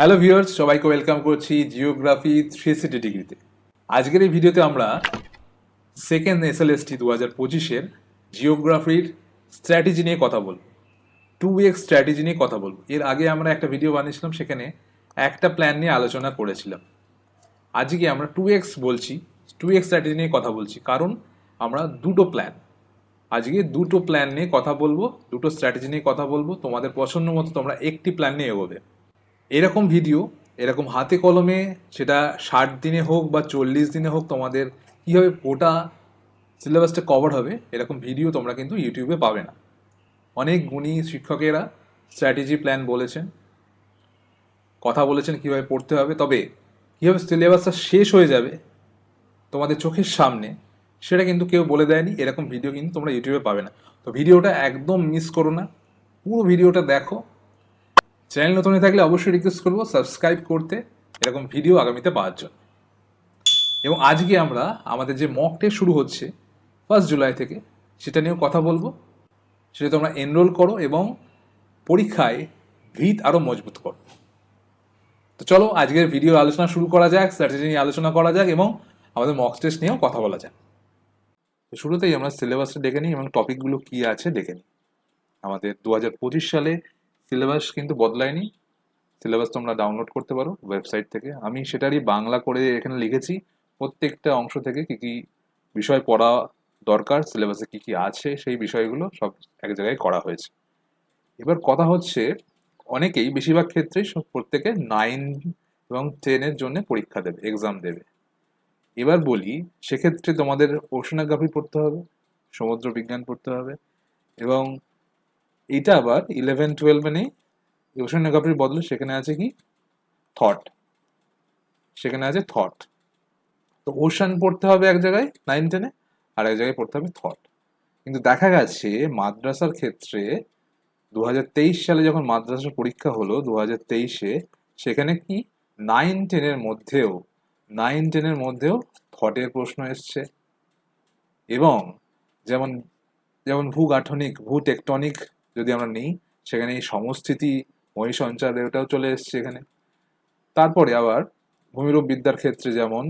Hello viewers সবাইকে welcome করছি geography three city ডিগ্রিতে আজকের এই ভিডিওতে আমরা সেকেন্ড এসএলএসটি দু হাজার পঁচিশের জিওগ্রাফির স্ট্র্যাটেজি নিয়ে কথা বলব। টু এক্স স্ট্র্যাটেজি নিয়ে কথা বলব। এর আগে আমরা একটা ভিডিও বানিয়েছিলাম, সেখানে একটা প্ল্যান নিয়ে আলোচনা করেছিলাম। আজকে আমরা টু এক্স বলছি টু এক্স স্ট্র্যাটেজি নিয়ে কথা বলছি। কারণ আমরা দুটো প্ল্যান আজকে দুটো প্ল্যান নিয়ে কথা বলব, দুটো স্ট্র্যাটেজি নিয়ে কথা বলব। তোমাদের পছন্দ মতো তোমরা একটি প্ল্যান নিয়ে এগোবে। এরকম ভিডিও এরকম হাতে কলমে সেটা ষাট দিনে হোক বা চল্লিশ দিনে হোক তোমাদের কীভাবে গোটা সিলেবাসটা কভার হবে, এরকম ভিডিও তোমরা কিন্তু ইউটিউবে পাবে না। অনেক গুণী শিক্ষকেরা স্ট্র্যাটেজি প্ল্যান বলেছেন, কথা বলেছেন কীভাবে পড়তে হবে, তবে কীভাবে সিলেবাসটা শেষ হয়ে যাবে তোমাদের চোখের সামনে, সেটা কিন্তু কেউ বলে দেয়নি, এরকম ভিডিও কিন্তু তোমরা ইউটিউবে পাবে না। তো ভিডিওটা একদম মিস করো না, পুরো ভিডিওটা দেখো চ্যানেল নতুন হয়ে থাকলে অবশ্যই রিকোয়েস্ট করব সাবস্ক্রাইব করতে, এরকম ভিডিও আগামীতে পাওয়ার জন্য। এবং আজকে আমরা আমাদের যে মক টেস্ট শুরু হচ্ছে ফার্স্ট জুলাই থেকে, সেটা নিয়েও কথা বলব। সেটা তোমরা এনরোল করো এবং পরীক্ষায় ভিত আরও মজবুত করো। তো চলো, আজকের ভিডিও আলোচনা শুরু করা যাক স্ট্র্যাটেজি নিয়ে আলোচনা করা যাক এবং আমাদের মক টেস্ট নিয়েও কথা বলা যাক। তো শুরুতেই আমরা সিলেবাসটা দেখে নিই এবং টপিকগুলো কী আছে দেখে নিই। আমাদের দু হাজার পঁচিশ সালে সিলেবাস কিন্তু বদলায়নি। সিলেবাস তোমরা ডাউনলোড করতে পারো ওয়েবসাইট থেকে। আমি সেটারই বাংলা করে এখানে লিখেছি। প্রত্যেকটা অংশ থেকে কি কি বিষয় পড়া দরকার, সিলেবাসে কি কি আছে, সেই বিষয়গুলো সব এক জায়গায় করা হয়েছে। এবার কথা হচ্ছে, অনেকেই বেশিরভাগ ক্ষেত্রেই প্রত্যেকে নাইন এবং টেনের জন্য পরীক্ষা দেবে এক্সাম দেবে। এবার বলি, সেক্ষেত্রে তোমাদের ওশনাগ্রাফি পড়তে হবে সমুদ্র বিজ্ঞান পড়তে হবে এবং এইটা আবার ইলেভেন টুয়েলভে নেই ওশনাগ্রাফির বদলে সেখানে আছে কি? থট সেখানে আছে থট তো ওশান পড়তে হবে এক জায়গায় নাইন টেনে আর এক জায়গায় পড়তে হবে থট কিন্তু দেখা গেছে মাদ্রাসার ক্ষেত্রে দু হাজার তেইশ সালে যখন মাদ্রাসার পরীক্ষা হলো দু হাজার তেইশে, সেখানে কি? নাইন টেনের মধ্যেও নাইন টেনের মধ্যেও থটের প্রশ্ন এসছে। এবং যেমন যেমন ভূগাঠনিক, ভূ টেকটনিক যদি আমরা নিই, সেখানে এই সমস্থিতি মহিসঞ্চার এটাও চলে এসছে এখানে। তারপরে আবার ভূমিরূপ বিদ্যার ক্ষেত্রে যেমন,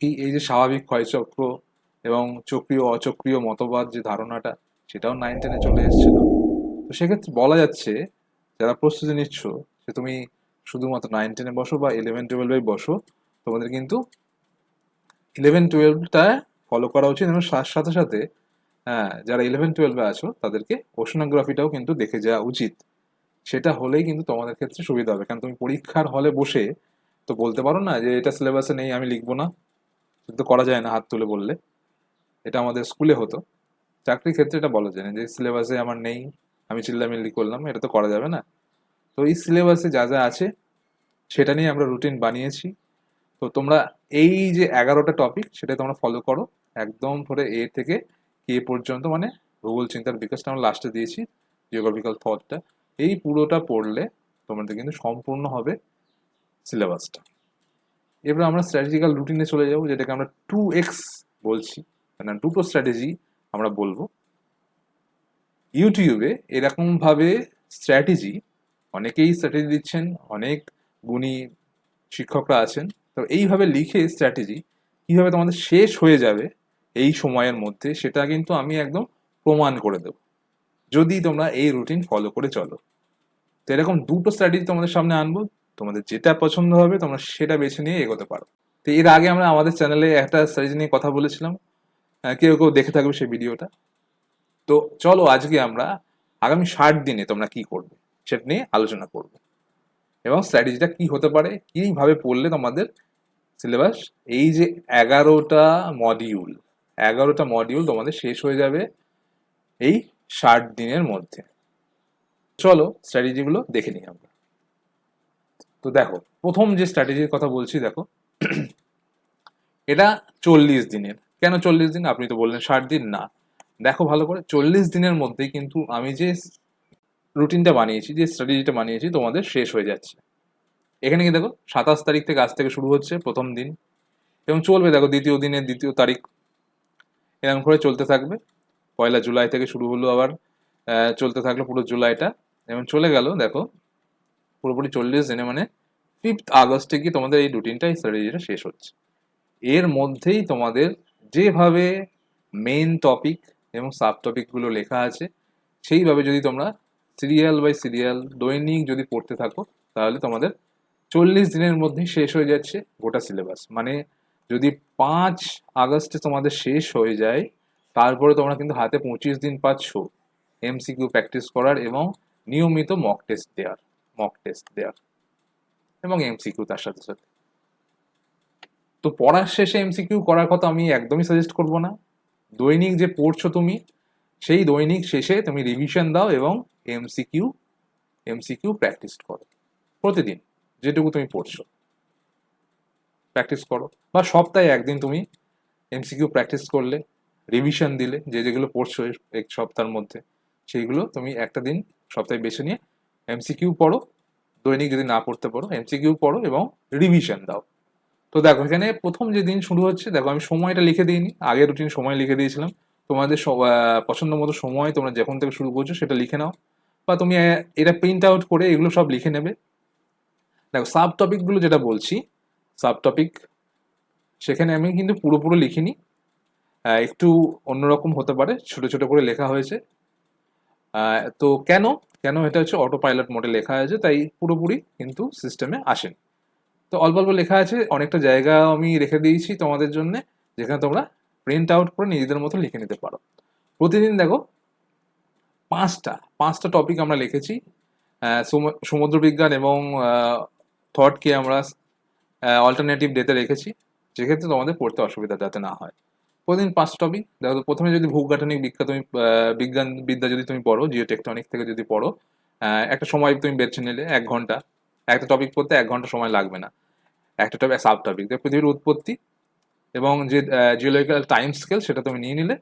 এই এই যে স্বাভাবিক ক্ষয়চক্র এবং চক্রীয় অচক্রীয় মতবাদ যে ধারণাটা, সেটাও নাইন টেনে চলে এসেছিল তো সেক্ষেত্রে বলা যাচ্ছে, যারা প্রস্তুতি নিচ্ছ, যে তুমি শুধুমাত্র নাইন টেনে বসো বা ইলেভেন টুয়েলভে বসো, তোমাদের কিন্তু ইলেভেন টুয়েলভটা ফলো করা উচিত এবং তার সাথে সাথে হ্যাঁ যারা ইলেভেন টুয়েলভে আছো, তাদেরকে ওশনোগ্রাফিটাও কিন্তু দেখে যাওয়া উচিত। সেটা হলেই কিন্তু তোমাদের ক্ষেত্রে সুবিধা হবে। কারণ তুমি পরীক্ষার হলে বসে তো বলতে পারো না যে এটা সিলেবাসে নেই, আমি লিখব না। কিন্তু করা যায় না হাত তুলে বললে। এটা আমাদের স্কুলে হতো। চাকরির ক্ষেত্রে এটা বলা যায় না যে সিলেবাসে আমার নেই, আমি চিল্লামিল্লি করলাম, এটা তো করা যাবে না। তো এই সিলেবাসে যা যা আছে, সেটা নিয়ে আমরা রুটিন বানিয়েছি। তো তোমরা এই যে এগারোটা টপিক সেটা তোমরা ফলো করো। একদম ধরে এ থেকে কে পর্যন্ত মানে ভূগোল, চিন্তার বিকাশটা আমরা লাস্টে দিয়েছি জিওগ্রাফিক্যাল থটটা এই পুরোটা পড়লে তোমাদের কিন্তু সম্পূর্ণ হবে সিলেবাসটা এবার আমরা স্ট্র্যাটেজিক্যাল রুটিনে চলে যাব, যেটাকে আমরা টু এক্স বলছি। মানে দুটো স্ট্র্যাটেজি আমরা বলব। ইউটিউবে এরকমভাবে স্ট্র্যাটেজি অনেকেই স্ট্র্যাটেজি দিচ্ছেন, অনেক গুণী শিক্ষকরা আছেন। তো এইভাবে লিখে স্ট্র্যাটেজি কীভাবে তোমাদের শেষ হয়ে যাবে এই সময়ের মধ্যে সেটা কিন্তু আমি একদম প্রমাণ করে দেব। যদি তোমরা এই রুটিন ফলো করে চলো। তো এরকম দুটো স্ট্র্যাটেজি তোমাদের সামনে আনব। তোমাদের যেটা পছন্দ হবে তোমরা সেটা বেছে নিয়ে এগোতে পারো। তো এর আগে আমরা আমাদের চ্যানেলে একটা স্ট্র্যাটেজি নিয়ে কথা বলেছিলাম। আহ, কেউ কেউ দেখে থাকবে সেই ভিডিওটা। তো চলো আজকে আমরা আগামী ষাট দিনে তোমরা কি করবে সেটা নিয়ে আলোচনা করব। এবং স্ট্র্যাটেজিটা কি হতে পারে কীভাবে পড়লে তোমাদের সিলেবাস এই যে এগারোটা মডিউল এগারোটা মডিউল তোমাদের শেষ হয়ে যাবে এই ষাট দিনের মধ্যে। চলো স্ট্র্যাটেজিগুলো দেখে নিই আমরা। তো দেখো, প্রথম যে স্ট্র্যাটেজির কথা বলছি, দেখো। এটা চল্লিশ দিনের। কেন চল্লিশ দিন? আপনি তো বললেন ষাট দিন, না। দেখো ভালো করে, চল্লিশ দিনের মধ্যেই কিন্তু আমি যে রুটিনটা বানিয়েছি, যে স্ট্র্যাটেজিটা বানিয়েছি, তোমাদের শেষ হয়ে যাচ্ছে। এখানে কি দেখো, সাতাশ তারিখ থেকে আজ থেকে শুরু হচ্ছে প্রথম দিন। এবং চলবে দেখো দ্বিতীয় দিনের দ্বিতীয় তারিখ এরকম করে চলতে থাকবে। পয়লা জুলাই থেকে শুরু হলো আবার চলতে থাকল পুরো জুলাইটা। এবং চলে গেল, দেখো, পুরোপুরি চল্লিশ দিনে মানে ফিফথ আগস্টে গিয়ে তোমাদের এই রুটিনটা এই স্ট্র্যাটেজিটা শেষ হচ্ছে। এর মধ্যেই তোমাদের যেভাবে মেন টপিক এবং সাব টপিকগুলো লেখা আছে, সেইভাবে যদি তোমরা সিরিয়াল বাই সিরিয়াল দৈনিক যদি পড়তে থাকো, তাহলে তোমাদের চল্লিশ দিনের মধ্যেই শেষ হয়ে যাচ্ছে গোটা সিলেবাস মানে যদি পাঁচ আগস্টে তোমাদের শেষ হয়ে যায়, তারপরে তোমরা কিন্তু হাতে পঁচিশ দিন পাচ্ছ এমসিকিউ প্র্যাকটিস করার এবং নিয়মিত মক টেস্ট দেওয়ার মক টেস্ট দেওয়ার এবং এমসিকিউ তার সাথে সাথে। তো পড়ার শেষে এমসিকিউ করার কথা আমি একদমই সাজেস্ট করব না। দৈনিক যে পড়ছো তুমি, সেই দৈনিক শেষে তুমি রিভিশন দাও এবং এমসিকিউ এমসিকিউ প্র্যাকটিস করো প্রতিদিন, যেটুকু তুমি পড়ছো। প্র্যাকটিস করো। বা সপ্তাহে একদিন তুমি এমসিকিউ প্র্যাকটিস করলে রিভিশন দিলে, যে যেগুলো পড়ছো এক সপ্তাহের মধ্যে, সেইগুলো তুমি একটা দিন সপ্তাহে বেছে নিয়ে এমসিকিউ পড়ো, দৈনিক যদি না পড়তে পারো এমসিকিউ পড়ো এবং রিভিশন দাও। তো দেখো, এখানে প্রথম যে দিন শুরু হচ্ছে, দেখো আমি সময়টা লিখে দিইনি, আগের রুটিন সময় লিখে দিয়েছিলাম। তোমাদের পছন্দ মতো সময় তোমরা যখন থেকে শুরু করছ সেটা লিখে নাও। বা তুমি এটা প্রিন্ট আউট করে এগুলো সব লিখে নেবে। দেখো সাব টপিকগুলো যেটা বলছি সাব টপিক সেখানে আমি কিন্তু পুরোপুরো লিখিনি। একটু অন্যরকম হতে পারে, ছোট ছোট করে লেখা হয়েছে। তো কেন? কেন এটা হচ্ছে অটো পাইলট মোডে লেখা আছে, তাই পুরোপুরি কিন্তু সিস্টেমে আসেনি। তো অল্প অল্প লেখা আছে, অনেকটা জায়গা আমি রেখে দিয়েছি তোমাদের জন্য, যেখানে তোমরা প্রিন্ট আউট করে নিজেদের মতো লিখে নিতে পারো। প্রতিদিন দেখো, পাঁচটা পাঁচটা টপিক আমরা লিখেছি। সমুদ্রবিজ্ঞান এবং থটকে আমরা অল্টারনেটিভ ডেতে রেখেছি যেক্ষেত্রে তোমাদের পড়তে অসুবিধা যাতে না হয়। প্রতিদিন পাঁচ টপিক দেখো প্রথমে যদি ভূগাঠনিক বিজ্ঞান তুমি বিজ্ঞান বিদ্যা যদি তুমি পড়ো জিও টেকটনিক থেকে যদি পড়ো একটা সময় তুমি বেছে নিলে এক ঘণ্টা। একটা টপিক পড়তে এক ঘণ্টা সময় লাগবে না। একটা টপিক সাব টপিক পৃথিবীর উৎপত্তি এবং যে জিওলজিক্যাল টাইম স্কেল সেটা তুমি নিয়ে নিলে,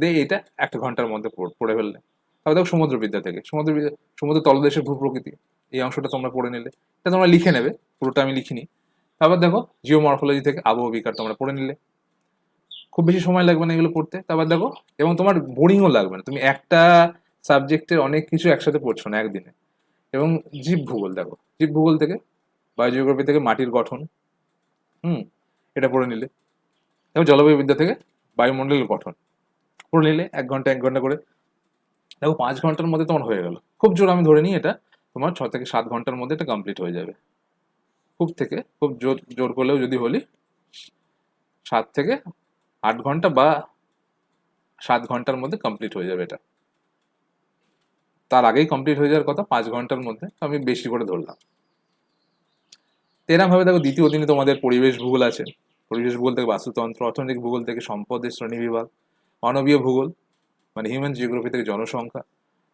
দিয়ে এটা একটা ঘণ্টার মধ্যে পড়- পড়ে ফেললে। তারপর দেখো সমুদ্রবিদ্যা থেকে সমুদ্র সমুদ্র তলদেশের ভূপ্রকৃতি, এই অংশটা তোমরা পড়ে নিলে। এটা তোমরা লিখে নেবে, পুরোটা আমি লিখিনি। তারপর দেখো জিওমরফোলজি থেকে আবহ বিকার তোমরা পড়ে নিলে। খুব বেশি সময় লাগবে না এগুলো পড়তে। তারপর দেখো, এবং তোমার বোরিংও লাগবে না। তুমি একটা সাবজেক্টের অনেক কিছু একসাথে পড়ছো না একদিনে। এবং জীব ভূগোল দেখো, জীব ভূগোল থেকে বায়োজিওগ্রাফি থেকে মাটির গঠন, হুম, এটা পড়ে নিলে। এবং জলবায়ু বিদ্যা থেকে বায়ুমণ্ডলের গঠন, পড়ে নিলে এক ঘণ্টা এক ঘণ্টা করে। দেখো, পাঁচ ঘণ্টার মধ্যে তোমার হয়ে গেল। খুব জোর আমি ধরে নিই এটা, তোমার ছ থেকে সাত ঘণ্টার মধ্যে এটা কমপ্লিট হয়ে যাবে। খুব থেকে, খুব জোর জোর করলেও যদি বলি, সাত থেকে আট ঘণ্টা বা সাত ঘণ্টার মধ্যে কমপ্লিট হয়ে যাবে এটা। তার আগেই কমপ্লিট হয়ে যাওয়ার কথা, পাঁচ ঘণ্টার মধ্যে আমি বেশি করে ধরলাম। এরকম ভাবে দেখো, দ্বিতীয় দিনে তোমাদের পরিবেশ ভূগোল আছে। পরিবেশ ভূগোল থেকে বাস্তুতন্ত্র, অর্থনৈতিক ভূগোল থেকে সম্পদের শ্রেণি বিভাগ, মানবীয় ভূগোল মানে হিউম্যান জিওগ্রাফি থেকে জনসংখ্যা,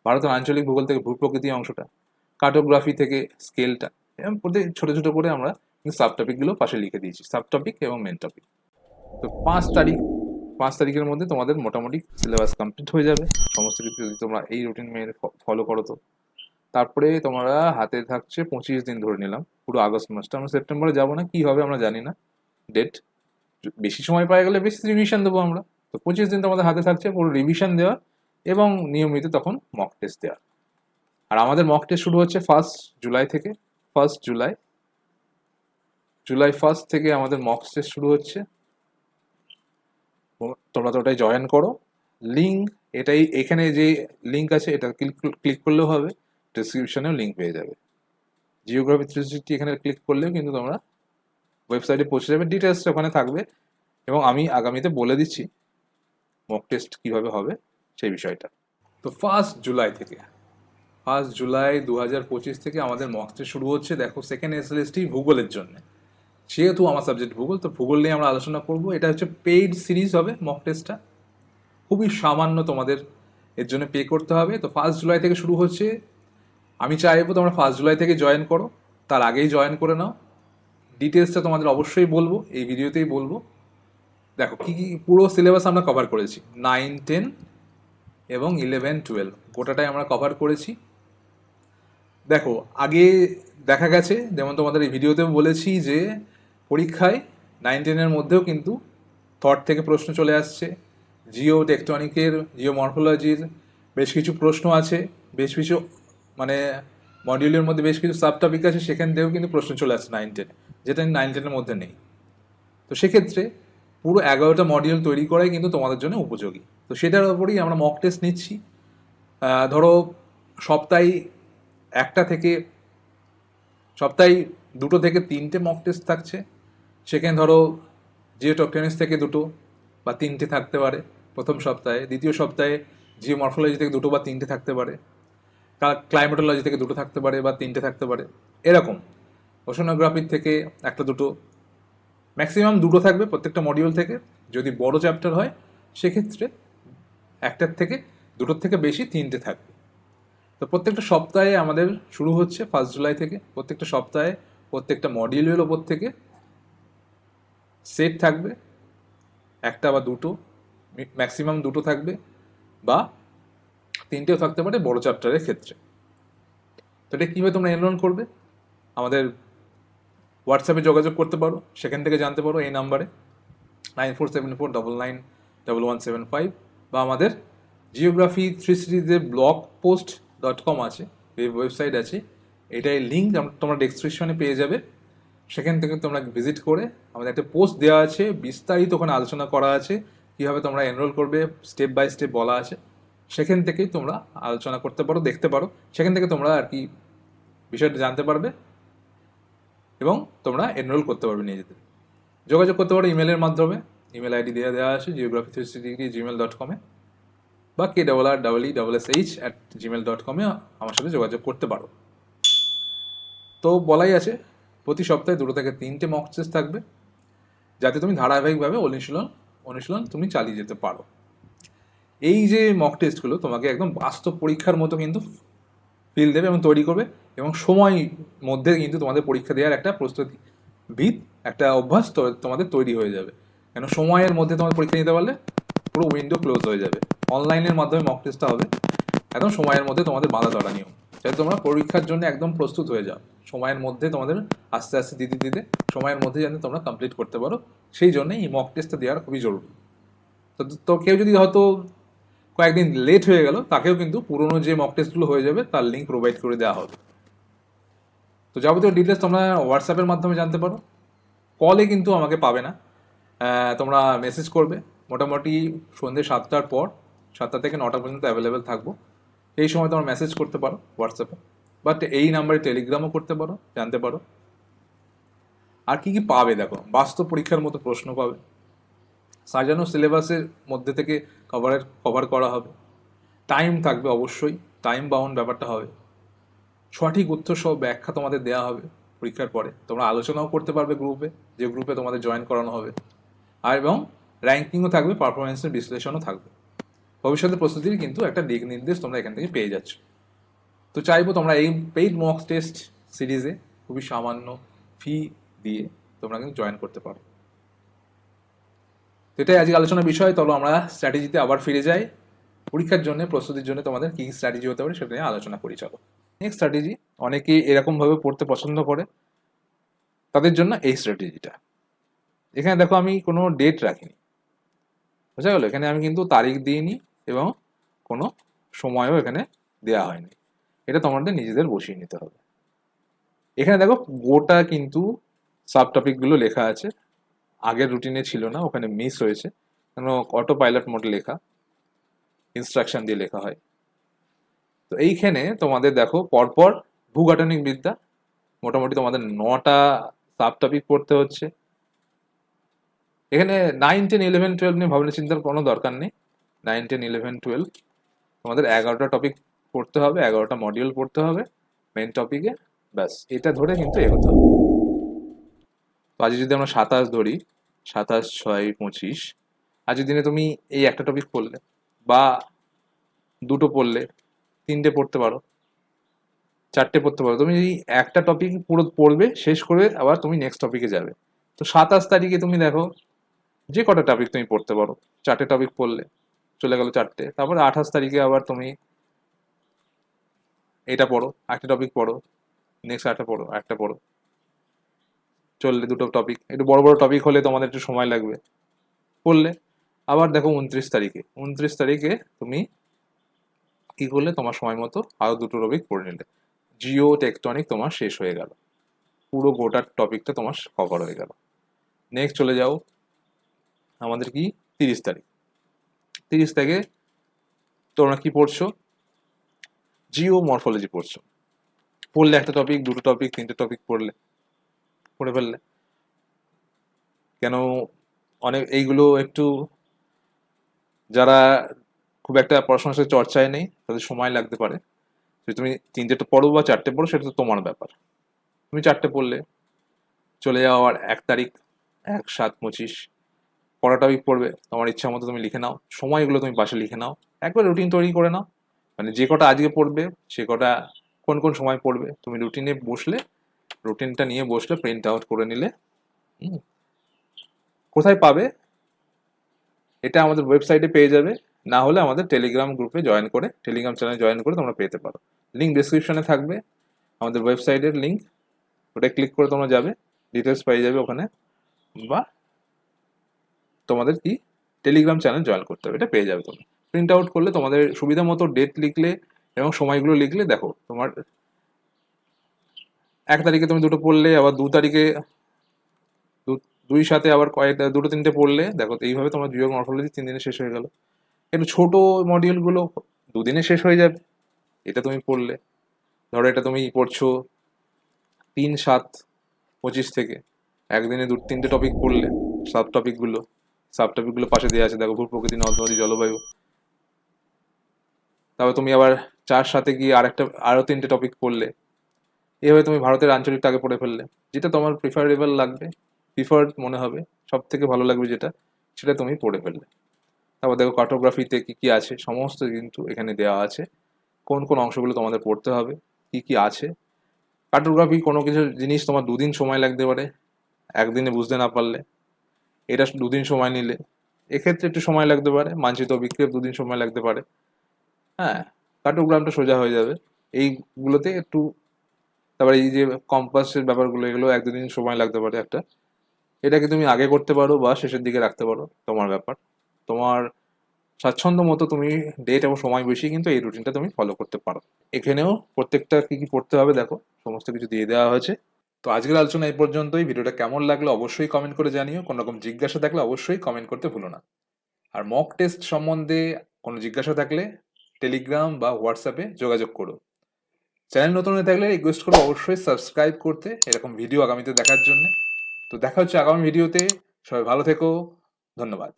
ভারতের আঞ্চলিক ভূগোল থেকে ভূপ্রকৃতি অংশটা কার্টোগ্রাফি থেকে স্কেলটা এরকম প্রতি ছোট ছোট করে আমরা সাব টপিকগুলো পাশে লিখে দিয়েছি সাব টপিক এবং মেন টপিক তো পাঁচ তারিখ, পাঁচ তারিখের মধ্যে তোমাদের মোটামুটি সিলেবাস কমপ্লিট হয়ে যাবে। সমস্ত কিছু যদি তোমরা এই রুটিন মেনে ফলো করো তো। তারপরে তোমরা হাতে থাকছে পঁচিশ দিন ধরে নিলাম, পুরো আগস্ট মাসটা, আমরা সেপ্টেম্বরে যাব না, কি হবে আমরা জানি না। ডেট বেশি সময় পাওয়া গেলে বেশি রিভিশন দেবো আমরা। তো পঁচিশ দিন তোমাদের হাতে থাকছে পুরো রিভিশন দেওয়া এবং নিয়মিত তখন মক টেস্ট দেওয়া। আর আমাদের মক টেস্ট শুরু হচ্ছে ফার্স্ট জুলাই থেকে। ফার্স্ট জুলাই জুলাই ফার্স্ট থেকে আমাদের মক টেস্ট শুরু হচ্ছে। তোমরা তো ওটাই জয়েন করো। লিঙ্ক এটাই, এখানে যে লিঙ্ক আছে, এটা ক্লিক করলেও হবে। ডিসক্রিপশনেও লিঙ্ক পেয়ে যাবে। জিওগ্রাফি থ্রি সিক্সটি এখানে ক্লিক করলেও কিন্তু তোমরা ওয়েবসাইটে পৌঁছে যাবে। ডিটেলস ওখানে থাকবে। এবং আমি আগামীতে বলে দিচ্ছি মক টেস্ট কীভাবে হবে সেই বিষয়টা। তো ফার্স্ট জুলাই থেকে। ফার্স্ট জুলাই দু হাজার পঁচিশ থেকে আমাদের মক টেস্ট শুরু হচ্ছে। দেখো সেকেন্ড এসএলএসটি ভূগোলের জন্য। যেহেতু আমার সাবজেক্ট ভূগোল, তো ভূগোল নিয়ে আমরা আলোচনা করব। এটা হচ্ছে পেইড সিরিজ হবে মক টেস্টটা খুবই সামান্য তোমাদের এর জন্য পে করতে হবে। তো ফার্স্ট জুলাই থেকে শুরু হচ্ছে। আমি চাইব তোমরা ফার্স্ট জুলাই থেকে জয়েন করো। তার আগেই জয়েন করে নাও। ডিটেলসটা তোমাদের অবশ্যই বলব। এই ভিডিওতেই বলব। দেখো, কী কী, পুরো সিলেবাস আমরা কভার করেছি। নাইন টেন এবং ইলেভেন টুয়েলভ গোটাটাই আমরা কভার করেছি। দেখো, আগে দেখা গেছে, যেমন তোমাদের এই ভিডিওতেও বলেছি যে পরীক্ষায় নাইন টেনের মধ্যেও কিন্তু থট থেকে প্রশ্ন চলে আসছে। জিও টেকটনিকের জিও মরফোলজির বেশ কিছু প্রশ্ন আছে, বেশ কিছু মানে মডিউলের মধ্যে বেশ কিছু সাব টপিক আছে, সেখান থেকেও কিন্তু প্রশ্ন চলে আসছে নাইন টেন যেটা নাইন টেনের মধ্যে নেই। তো সেক্ষেত্রে পুরো এগারোটা মডিউল তৈরি করাই কিন্তু তোমাদের জন্য উপযোগী। তো সেটার উপরেই আমরা মক টেস্ট নিচ্ছি। ধরো সপ্তাহে একটা থেকে সপ্তাহে দুটো থেকে তিনটে মক টেস্ট থাকছে। সেখানে ধরো জিও টকটেনিক্স থেকে দুটো বা তিনটে থাকতে পারে প্রথম সপ্তাহে। দ্বিতীয় সপ্তাহে জিও মরফোলজি থেকে দুটো বা তিনটে থাকতে পারে। ক্লাইমেটোলজি থেকে দুটো থাকতে পারে বা তিনটে থাকতে পারে। এরকম। ওশনোগ্রাফির থেকে একটা দুটো। ম্যাক্সিমাম দুটো থাকবে প্রত্যেকটা মডিউল থেকে। যদি বড় চ্যাপ্টার হয়, সেক্ষেত্রে একটার থেকে দুটোর থেকে বেশি তিনটে থাকবে। তো প্রত্যেকটা সপ্তাহে আমাদের শুরু হচ্ছে ফার্স্ট জুলাই থেকে। প্রত্যেকটা সপ্তাহে প্রত্যেকটা মডিউলের ওপর থেকে সেট থাকবে। একটা বা দুটো ম্যাক্সিমাম দুটো থাকবে বা তিনটেও থাকতে পারে বড় চ্যাপ্টারের ক্ষেত্রে। তো এটা কীভাবে তোমরা এনরোল করবে? আমাদের হোয়াটসঅ্যাপে যোগাযোগ করতে পারো, সেখান থেকে জানতে পারো এই নাম্বারে nine four seven four double nine double one seven five বা আমাদের জিওগ্রাফি থ্রি সিরিজের ব্লগ পোস্ট ডট কম আছে ওয়েব ওয়েবসাইট আছে। এটাই লিঙ্ক তোমরা ডেসক্রিপশনে পেয়ে যাবে। সেখান থেকে তোমরা ভিজিট করে আমাদের একটা পোস্ট দেওয়া আছে, বিস্তারিত ওখানে আলোচনা করা আছে, কীভাবে তোমরা এনরোল করবে স্টেপ বাই স্টেপ বলা আছে। সেখান থেকেই তোমরা আলোচনা করতে পারো, দেখতে পারো। সেখান থেকে তোমরা আর কি বিষয়টা জানতে পারবে এবং তোমরা এনরোল করতে পারবে নিজেদের। যোগাযোগ করতে পারো ইমেলের মাধ্যমে। ইমেল আইডি দেওয়া দেওয়া আছে geography three degree Gmail dot কমে বা K double R double E double S H at Gmail dot কমে আমার সাথে যোগাযোগ করতে পারো। তো বলাই আছে, প্রতি সপ্তাহে দুটো থেকে তিনটে মক টেস্ট থাকবে, যাতে তুমি ধারাবাহিকভাবে অনুশীলন অনুশীলন তুমি চালিয়ে যেতে পারো। এই যে মক টেস্টগুলো তোমাকে একদম বাস্তব পরীক্ষার মতো কিন্তু ফিল দেবে এবং তৈরি করবে এবং সময় মধ্যে কিন্তু তোমাদের পরীক্ষা দেওয়ার একটা প্রস্তুতি ভিত, একটা অভ্যাস তোমাদের তৈরি হয়ে যাবে। কেন, সময়ের মধ্যে তোমাদের পরীক্ষা নিতে পারলে পুরো উইন্ডো ক্লোজ হয়ে যাবে। অনলাইনের মাধ্যমে মক টেস্টটা হবে। একদম সময়ের মধ্যে তোমাদের বাধা ধরা নিয়ম। যাতে তোমরা পরীক্ষার জন্য একদম প্রস্তুত হয়ে যাও। সময়ের মধ্যে তোমাদের আস্তে আস্তে দিতে দিতে, সময়ের মধ্যে যেন তোমরা কমপ্লিট করতে পারো। সেই জন্যই এই মক টেস্টটা দেওয়ার খুবই জরুরি। তো তো কেউ যদি হয়তো কয়েকদিন লেট হয়ে গেল, তাকেও কিন্তু পুরনো যে মক টেস্টগুলো হয়ে যাবে, তার লিঙ্ক প্রোভাইড করে দেওয়া হবে। তো যাবতীয় ডিটেলস তোমরা হোয়াটসঅ্যাপের মাধ্যমে জানতে পারো। কলে কিন্তু আমাকে পাবে না। তোমরা মেসেজ করবে। মোটামুটি সন্ধ্যে সাতটার পর সাতটা থেকে নটা পর্যন্ত অ্যাভেলেবেল থাকব। এই সময় তোমার মেসেজ করতে পারো হোয়াটসঅ্যাপে বাট এই নাম্বারে টেলিগ্রামও করতে পারো, জানতে পারো। আর কি কি পাবে দেখো? বাস্তব পরীক্ষার মতো প্রশ্ন পাবে। সাজানো সিলেবাসের মধ্যে থেকে কভারের কভার করা হবে। টাইম থাকবে অবশ্যই। টাইম বাউন্ড ব্যাপারটা হবে। সঠিক উত্তর সহ ব্যাখ্যা তোমাদের দেওয়া হবে পরীক্ষার পরে। তোমরা আলোচনাও করতে পারবে গ্রুপে যে গ্রুপে তোমাদের জয়েন করানো হবে। আর এবং র্যাঙ্কিংও থাকবে পারফরমেন্সের বিশ্লেষণও থাকবে। ভবিষ্যতে প্রস্তুতির কিন্তু একটা দিক নির্দেশ তোমরা এখান থেকে পেয়ে যাচ্ছ। তো চাইব তোমরা এই পেইড মক টেস্ট সিরিজে খুবই সামান্য ফি দিয়ে তোমরা কিন্তু জয়েন করতে পারো। তো এটাই আজকে আলোচনার বিষয়। তবে আমরা স্ট্র্যাটেজিতে আবার ফিরে যাই। পরীক্ষার জন্য, প্রস্তুতির জন্য তোমাদের কী কী স্ট্র্যাটেজি হতে পারে সেটা নিয়ে আলোচনা করি, চলো। নেক্সট স্ট্র্যাটেজি অনেকে এরকমভাবে পড়তে পছন্দ করে। তাদের জন্য এই স্ট্র্যাটেজিটা এখানে দেখো আমি কোনো ডেট রাখিনি। বোঝা গেল? এখানে আমি কিন্তু তারিখ দিইনি। এবং কোনো সময়ও এখানে দেওয়া হয়নি। এটা তোমাদের নিজেদের বসিয়ে নিতে হবে। এখানে দেখো গোটা কিন্তু সাব টপিকগুলো লেখা আছে। আগের রুটিনে ছিল না, ওখানে মিস হয়েছে। কেন অটো পাইলট মোড লেখা ইনস্ট্রাকশন দিয়ে লেখা হয়। তো এইখানে তোমাদের দেখো পরপর ভূগাঠনিক বিদ্যা, মোটামুটি তোমাদের নটা সাব টপিক পড়তে হচ্ছে। এখানে নাইন টেন ইলেভেন টুয়েলভ নিয়ে ভাবনা চিন্তার কোনো দরকার নেই। নাইন টেন ইলেভেন টুয়েলভ তোমাদের এগারোটা টপিক পড়তে হবে, এগারোটা মডিউল পড়তে হবে মেন টপিকে ব্যাস। এটা ধরে কিন্তু এগোতে হবে। তো আজ যদি আমরা সাতাশ ধরি, সাতাশ, ছয়, পঁচিশ আজকের দিনে তুমি এই একটা টপিক পড়লে, বা দুটো পড়লে, তিনটে পড়তে পারো, চারটে পড়তে পারো, তুমি এই একটা টপিক পুরো পড়বে, শেষ করে আবার তুমি নেক্সট টপিকে যাবে। তো সাতাশ তারিখে তুমি দেখো, যে কটা টপিক তুমি পড়তে পারো, চারটে টপিক পড়লে চলে গেল চারটে। তারপরে আঠাশ তারিখে আবার তুমি এটা পড়ো, একটা টপিক পড়ো নেক্সট একটা পড়ো একটা পড়ো। চললে দুটো টপিক একটু বড় বড় টপিক হলে তোমাদের একটু সময় লাগবে। পড়লে। আবার দেখো উনত্রিশ তারিখে উনত্রিশ তারিখে তুমি কি করলে? তোমার সময় মতো আরও দুটো টপিক পড়ে নিলে। জিও টেকটনিক তোমার শেষ হয়ে গেল। পুরো গোটার টপিকটা তোমার কভার হয়ে গেল। নেক্সট চলে যাও। আমাদের কি? তিরিশ তারিখ। তিরিশ তারিখে তোমরা কি পড়ছো? জিও মরফোলজি পড়ছো। পড়লে একটা টপিক দুটো টপিক তিনটে টপিক পড়লে, পড়ে ফেললে। কেন অনেক এইগুলো একটু যারা খুব একটা পড়াশোনার সাথে চর্চায় নেই, তাদের সময় লাগতে পারে। যদি তুমি তিনটে পড়ো বা চারটে পড়ো, সেটা তো তোমার ব্যাপার। তুমি চারটে পড়লে, চলে যাওয়ার এক তারিখ, এক সাত পঁচিশ পড়া টপিক পড়বে। তোমার ইচ্ছা মতো তুমি লিখে নাও। সময়গুলো তুমি বাসে লিখে নাও। একবার রুটিন তৈরি করে নাও। মানে যে কটা আজকে পড়বে, সে কটা কোন কোন সময় পড়বে, তুমি রুটিনে বসলে রুটিনটা নিয়ে বসলে প্রিন্ট আউট করে নিলে কোথায় পাবে, এটা আমাদের ওয়েবসাইটে পেয়ে যাবে। না হলে আমাদের টেলিগ্রাম গ্রুপে জয়েন করে টেলিগ্রাম চ্যানেলে জয়েন করে তোমরা পেতে পারো। লিঙ্ক ডিসক্রিপশনে থাকবে। আমাদের ওয়েবসাইটের লিঙ্ক ওটা ক্লিক করে তোমরা যাবে। ডিটেলস পেয়ে যাবে ওখানে। বা তোমাদের কি টেলিগ্রাম চ্যানেল জয়েন করতে হবে, এটা পেয়ে যাবে তুমি। প্রিন্ট আউট করলে তোমাদের সুবিধা মতো ডেট লিখলে এবং সময়গুলো লিখলে দেখো, তোমার এক তারিখে তুমি দুটো পড়লে, আবার দু তারিখে দুই সাথে আবার কয়েকটা দুটো তিনটে পড়লে, দেখো এইভাবে তোমার জিও মরফোলজি তিন দিনে শেষ হয়ে গেল। একটু ছোট মডিউলগুলো দুদিনে শেষ হয়ে যাবে, এটা তুমি পড়লে। ধরো এটা তুমি পড়ছো তিন সাত পঁচিশ থেকে, একদিনে দু, তিনটে টপিক পড়লে সাব টপিকগুলো সাব টপিকগুলো পাশে দেওয়া আছে, দেখো ভূ প্রকৃতি, নদ, নদী, জলবায়ু। তারপর তুমি আবার চার সাথে গিয়ে আরেকটা আরও তিনটে টপিক পড়লে। এভাবে তুমি ভারতের আঞ্চলিকটা আগে পড়ে ফেললে। যেটা তোমার প্রিফারেবল লাগবে প্রিফার্ড মনে হবে সব থেকে ভালো লাগবে যেটা, সেটা তুমি পড়ে ফেললে। তারপর দেখো কার্টোগ্রাফিতে কি কি আছে, সমস্ত কিন্তু এখানে দেওয়া আছে। কোন কোন অংশগুলো তোমাদের পড়তে হবে, কি কি আছে। কার্টোগ্রাফি কোনো কিছু, জিনিস তোমার দুদিন সময় লাগতে পারে, একদিনে বুঝতে না পারলে। এটা দুদিন সময় নিলে। এক্ষেত্রে একটু সময় লাগতে পারে। মানচিত্র বিক্রিয়া দুদিন সময় লাগতে পারে। হ্যাঁ কার্টোগ্রামটা সোজা হয়ে যাবে। এইগুলোতে একটু তারপরে এই যে কম্পাসের ব্যাপারগুলো, এগুলো এক দুদিন সময় লাগতে পারে একটা। এটাকে তুমি আগে করতে পারো বা শেষের দিকে রাখতে পারো, তোমার ব্যাপার। তোমার স্বাচ্ছন্দ্য মতো তুমি ডেট এবং সময় বেশি কিন্তু এই রুটিনটা তুমি ফলো করতে পারো। এখানেও প্রত্যেকটা কি কি পড়তে হবে দেখো, সমস্ত কিছু দিয়ে দেওয়া হয়েছে। তো আজকের আলোচনা এই পর্যন্তই। ভিডিওটা কেমন লাগল অবশ্যই কমেন্ট করে জানিও। কোনো রকম জিজ্ঞাসা থাকলে অবশ্যই কমেন্ট করতে ভুলো না। আর মক টেস্ট সম্বন্ধে কোনো জিজ্ঞাসা থাকলে টেলিগ্রাম বা হোয়াটসঅ্যাপে যোগাযোগ করো। চ্যানেল নতুন হয়ে থাকলে রিকোয়েস্ট করব অবশ্যই সাবস্ক্রাইব করতে, এরকম ভিডিও আগামীতে দেখার জন্য। তো দেখা হচ্ছে আগামী ভিডিওতে সবাই ভালো থেকো। ধন্যবাদ।